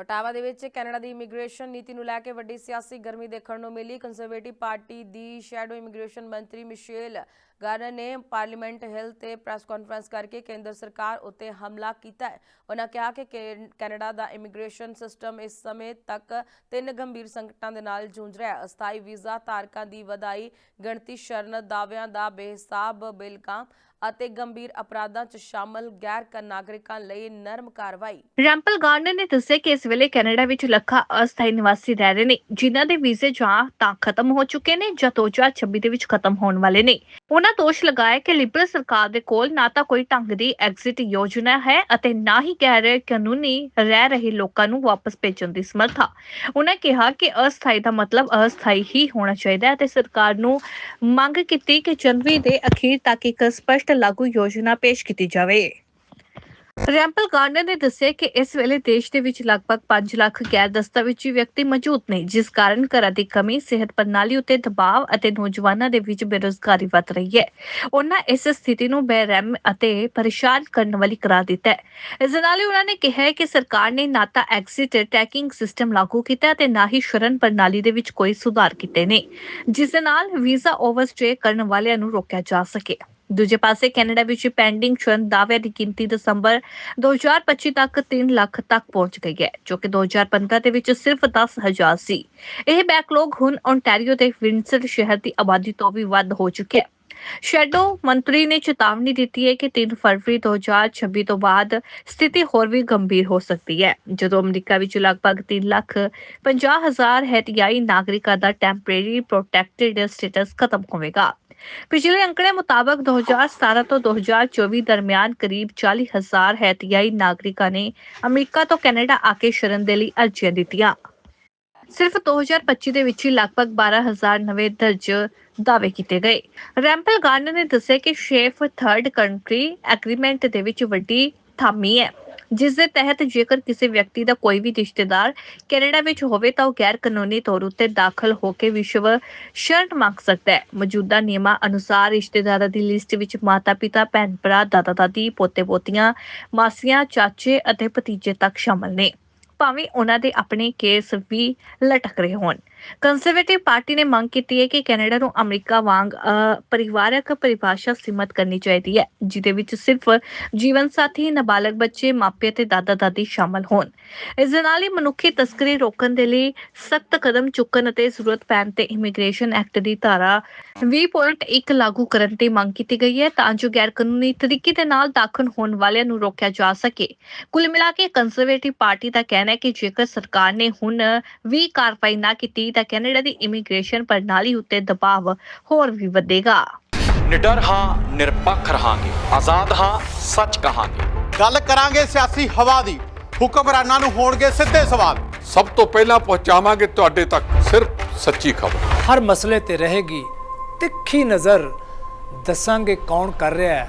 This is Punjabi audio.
ਓਟਾਵਾ ਦੇ ਵਿੱਚ ਕੈਨੇਡਾ ਦੀ ਇਮੀਗ੍ਰੇਸ਼ਨ ਨੀਤੀ ਨੂੰ ਲੈ ਕੇ ਵੱਡੀ ਸਿਆਸੀ ਗਰਮੀ ਦੇਖਣ ਨੂੰ ਮਿਲੀ। ਕੰਜ਼ਰਵੇਟਿਵ ਪਾਰਟੀ ਦੀ ਸ਼ੈਡੋ ਇਮੀਗ੍ਰੇਸ਼ਨ ਮੰਤਰੀ ਮਿਸ਼ੇਲ ਗਾਰਨਰ ਨੇ ਪਾਰਲੀਮੈਂਟ ਹਿੱਲ ਤੇ ਪ੍ਰੈਸ ਕਾਨਫਰੰਸ ਕਰਕੇ ਕੇਂਦਰ ਸਰਕਾਰ ਉੱਤੇ ਹਮਲਾ ਕੀਤਾ ਹੈ। ਉਹਨਾਂ ਕਿਹਾ ਕਿ ਕੈਨੇਡਾ ਦਾ ਇਮੀਗ੍ਰੇਸ਼ਨ ਸਿਸਟਮ ਇਸ ਸਮੇਂ ਤੱਕ ਤਿੰਨ ਗੰਭੀਰ ਸੰਕਟਾਂ ਦੇ ਨਾਲ ਜੂਝ ਰਿਹਾ ਹੈ। ਅਸਥਾਈ ਵੀਜ਼ਾ ਧਾਰਕਾਂ ਦੀ ਵਧਾਈ, ਗਿਣਤੀ ਸ਼ਰਨ ਦਾਅਵਿਆਂ ਦਾ ਬੇਹਿਸਾਬ ਬਿਲਕਾਂ ਅਤੇ ਗੰਭੀਰ ਅਪਰਾਧਾਂ 'ਚ ਸ਼ਾਮਲ ਗੈਰ ਨਾਗਰਿਕਾਂ ਲਈ ਨਰਮ ਕਾਰਵਾਈ। ਰੈਂਪਲ ਗਾਰਡਨਰ ਨੇ ਦੱਸਿਆ ਕਿ ਇਸ ਵੇਲੇ ਕੈਨੇਡਾ ਵਿੱਚ ਲੱਖਾਂ ਅਸਥਾਈ ਨਿਵਾਸੀ ਰਹਿ ਰਹੇ ਨੇ, ਜਿਨ੍ਹਾਂ ਦੇ ਵੀਜ਼ੇ ਜਾਂ ਤਾਂ ਖਤਮ ਹੋ ਚੁੱਕੇ ਨੇ ਜਾਂ 2026 ਦੇ ਵਿੱਚ ਖਤਮ ਹੋਣ ਵਾਲੇ ਨੇ। ਉਹਨਾਂ ਦੋਸ਼ ਲਗਾਇਆ ਕਿ ਲਿਬਰਲ ਸਰਕਾਰ ਦੇ ਕੋਲ ਨਾ ਤਾਂ ਕੋਈ ਢੰਗ ਦੀ ਐਗਜ਼ਿਟ ਯੋਜਨਾ ਹੈ ਅਤੇ ਨਾ ਹੀ ਗੈਰ ਕਾਨੂੰਨੀ ਰਹਿ ਰਹੇ ਲੋਕਾਂ ਨੂੰ ਵਾਪਸ ਭੇਜਣ ਦੀ ਸਮਰੱਥਾ। ਉਹਨਾਂ ਕਿਹਾ ਕਿ ਅਸਥਾਈ ਦਾ ਮਤਲਬ ਅਸਥਾਈ ਹੀ ਹੋਣਾ ਚਾਹੀਦਾ ਹੈ ਅਤੇ ਸਰਕਾਰ ਨੂੰ ਮੰਗ ਕੀਤੀ ਕਿ ਜਨਵਰੀ ਦੇ ਅਖੀਰ ਤੱਕ ਇੱਕ ਸਪਸ਼ਟ ਲਾਗੂ ਯੋਜਨਾ ਪੇਸ਼ ਕੀਤੀ ਜਾਵੇ। ਰੈਂਪਲ ਗਾਰਡਨਰ ਨੇ ਦੱਸਿਆ ਕਿ ਇਸ ਵੇਲੇ ਦੇਸ਼ ਦੇ ਵਿੱਚ ਲਗਭਗ 5 ਲੱਖ ਗੈਰ ਦਸਤਾਵੇਜ਼ੀ ਵਿਅਕਤੀ ਮੌਜੂਦ ਨੇ, ਜਿਸ ਕਾਰਨ ਘਰਾਂ ਦੀ ਕਮੀ, ਸਿਹਤ ਪ੍ਰਣਾਲੀ ਉੱਤੇ ਦਬਾਅ ਅਤੇ ਨੌਜਵਾਨਾਂ ਦੇ ਵਿੱਚ ਬੇਰੁਜ਼ਗਾਰੀ ਵੱਧ ਰਹੀ ਹੈ। ਉਹਨਾਂ ਇਸ ਸਥਿਤੀ ਨੂੰ ਬੇਰਹਿਮ ਅਤੇ ਪਰੇਸ਼ਾਨ ਕਰਨ ਵਾਲੀ ਕਰਾ ਦਿੱਤਾ ਹੈ। ਇਸ ਨਾਲ ਹੀ ਉਹਨਾਂ ਨੇ ਕਿਹਾ ਕਿ ਸਰਕਾਰ ਨੇ ਨਾ ਤਾਂ ਐਕਸਿਟ ਟੈਕਿੰਗ ਸਿਸਟਮ ਲਾਗੂ ਕੀਤਾ ਤੇ ਨਾ ਹੀ ਸ਼ਰਨ ਪ੍ਰਣਾਲੀ ਦੇ ਵਿੱਚ ਕੋਈ ਸੁਧਾਰ ਕੀਤੇ ਨੇ, ਜਿਸ ਦੇ ਨਾਲ ਵੀਜ਼ਾ ਓਵਰਸਟੇ ਕਰਨ ਵਾਲਿਆਂ ਨੂੰ ਰੋਕਿਆ ਜਾ ਸਕੇ ਦੂਜੇ ਪਾਸੇ ਕੈਨੇਡਾ ਵਿੱਚ ਪੈਂਡਿੰਗ ਸ਼ਰਨ ਦਾਅਵਿਆਂ ਦੀ ਗਿਣਤੀ ਦਸੰਬਰ 2025 ਤੱਕ 3 ਲੱਖ ਤੱਕ ਪਹੁੰਚ ਗਈ ਹੈ, ਜੋ ਕਿ 2015 ਦੇ ਵਿੱਚ ਸਿਰਫ 10000 ਸੀ। ਇਹ ਬੈਕਲੌਗ ਹੁਣ ਓਨਟਾਰੀਓ ਦੇ ਵਿੰਸਰ ਸ਼ਹਿਰ ਦੀ ਆਬਾਦੀ ਤੋਂ ਵੀ ਵੱਧ ਹੋ ਚੁੱਕਿਆ ਹੈ। ਸ਼ੈਡੋ ਮੰਤਰੀ ਨੇ ਚੇਤਾਵਨੀ ਦਿੱਤੀ ਹੈ ਕਿ 3 ਫਰਵਰੀ 2026 ਤੋਂ ਬਾਅਦ ਸਥਿਤੀ ਹੋਰ ਵੀ ਗੰਭੀਰ ਹੋ ਸਕਦੀ ਹੈ। ਜਦੋਂ ਅਮਰੀਕਾ ਵਿੱਚ ਲਗਭਗ 3 ਲੱਖ 50 ਹਜ਼ਾਰ ਹੈਟਿਆਈ ਨਾਗਰਿਕਾਂ ਦਾ ਟੈਂਪਰੇਰੀ ਪ੍ਰੋਟੈਕਟਿਡ ਸਟੇਟਸ ਖਤਮ ਹੋਵੇਗਾ। ਪਿਛਲੇ ਅੰਕੜੇ ਮੁਤਾਬਕ 2017 ਤੋਂ 2024 ਦਰਮਿਆਨ ਕਰੀਬ 40 ਹਜ਼ਾਰ ਹੈਤੀਆਈ ਨਾਗਰਿਕਾਂ ਨੇ ਅਮਰੀਕਾ ਤੋਂ ਕੈਨੇਡਾ ਆ ਕੇ ਸ਼ਰਨ ਦੇ ਲਈ ਅਰਜ਼ੀਆਂ ਦਿੱਤੀਆਂ। ਸਿਰਫ 2025 ਦੇ ਵਿੱਚ ਹੀ ਲਗਭਗ 12000 ਨਵੇਂ ਦਰਜ ਦਾਅਵੇ ਕੀਤੇ ਗਏ। ਰੈਂਪਲ ਗਾਰਨਰ ਨੇ ਦੱਸਿਆ ਕਿ ਸ਼ੇਫ ਥਰਡ ਕੰਟਰੀ ਐਗਰੀਮੈਂਟ ਦੇ ਵਿੱਚ ਵੱਡੀ ਥਾਮੀ ਹੈ। ਜਿਸ ਦੇ ਤਹਿਤ ਜੇਕਰ ਕਿਸੇ ਵਿਅਕਤੀ ਦਾ ਕੋਈ ਵੀ ਰਿਸ਼ਤੇਦਾਰ ਕੈਨੇਡਾ ਵਿੱਚ ਹੋਵੇ ਤਾਂ ਉਹ ਗੈਰ ਕਾਨੂੰਨੀ ਤੌਰ ਉੱਤੇ ਦਾਖਲ ਹੋ ਕੇ ਵਿਸ਼ਵ ਸ਼ਰਨ ਮੰਗ ਸਕਦਾ ਹੈ। ਮੌਜੂਦਾ ਨਿਯਮਾਂ ਅਨੁਸਾਰ ਰਿਸ਼ਤੇਦਾਰਾਂ ਦੀ ਲਿਸਟ ਵਿੱਚ ਮਾਤਾ-ਪਿਤਾ, ਭੈਣ-ਭਰਾ, ਦਾਦਾ-ਦਾਦੀ, ਪੋਤੇ-ਪੋਤੀਆਂ, ਮਾਸੀਆਂ, ਚਾਚੇ ਅਤੇ ਭਤੀਜੇ ਤੱਕ ਸ਼ਾਮਲ ਨੇ। ਭਾਵੇਂ ਉਹਨਾਂ ਦੇ ਆਪਣੇ ਕੇਸ ਵੀ ਲਟਕ ਰਹੇ ਹੋਣ। ਕੰਜ਼ਰਵੇਟਿਵ ਪਾਰਟੀ ਨੇ ਮੰਗ ਕੀਤੀ ਹੈ ਕਿ ਕੈਨੇਡਾ ਨੂੰ ਅਮਰੀਕਾ ਵਾਂਗ ਅ, ਪਰਿਵਾਰਕ ਪਰਿਭਾਸ਼ਾ ਸੀਮਤ ਕਰਨੀ ਚਾਹੀਦੀ ਹੈ ਜਿਦੇ ਵਿੱਚ ਸਿਰਫ ਜੀਵਨ ਸਾਥੀ ਨਾਬਾਲਗ ਬੱਚੇ ਮਾਪੇ ਤੇ ਦਾਦਾ ਦਾਦੀ ਸ਼ਾਮਲ ਹੋਣ। ਇਸ ਦੇ ਨਾਲ ਹੀ ਮਨੁੱਖੀ ਤਸਕਰੀ ਰੋਕਣ ਦੇ ਲਈ ਸਖਤ ਕਦਮ ਚੁੱਕਣ ਅਤੇ ਜ਼ਰੂਰਤ ਪੈਣ ਤੇ ਇਮੀਗ੍ਰੇਸ਼ਨ ਐਕਟ ਦੀ ਧਾਰਾ 20.1 ਲਾਗੂ ਕਰਨ ਦੀ ਮੰਗ ਕੀਤੀ ਗਈ ਹੈ ਤਾਂ ਜੋ ਗੈਰ ਕਾਨੂੰਨੀ ਤਰੀਕੇ ਦੇ ਨਾਲ ਦਾਖਲ ਹੋਣ ਵਾਲਿਆਂ ਨੂੰ ਰੋਕਿਆ ਜਾ ਸਕੇ। ਕੁੱਲ ਮਿਲਾ ਕੇ ਕੰਜ਼ਰਵੇਟਿਵ ਪਾਰਟੀ ਦਾ ਕਹਿਣਾ ਹੈ ਕਿ ਜੇਕਰ ਸਰਕਾਰ ਨੇ ਹੁਣ ਵੀ ਕਾਰਵਾਈ ਨਾ ਕੀਤੀ ਤਾਂ ਕੈਨੇਡਾ ਦੀ ਇਮੀਗ੍ਰੇਸ਼ਨ ਪ੍ਰਣਾਲੀ ਉੱਤੇ ਦਬਾਅ ਹੋਰ ਵੀ ਵਧੇਗਾ। ਨਿਡਰ ਹਾਂ ਨਿਰਪੱਖ ਰਹਾਂਗੇ। ਆਜ਼ਾਦ ਹਾਂ ਸੱਚ ਕਹਾਂਗੇ। ਗੱਲ ਕਰਾਂਗੇ ਸਿਆਸੀ ਹਵਾ ਦੀ। ਹੁਕਮਰਾਨਾਂ ਨੂੰ ਹੋਣਗੇ ਸਿੱਧੇ ਸਵਾਲ। ਸਭ ਤੋਂ ਪਹਿਲਾਂ ਪਹੁੰਚਾਵਾਂਗੇ ਤੁਹਾਡੇ ਤੱਕ ਸਿਰਫ ਸੱਚੀ ਖਬਰ। ਹਰ ਮਸਲੇ ਤੇ ਰਹੇਗੀ ਤਿੱਖੀ ਨਜ਼ਰ। ਦੱਸਾਂਗੇ ਕੌਣ ਕਰ ਰਿਹਾ ਹੈ।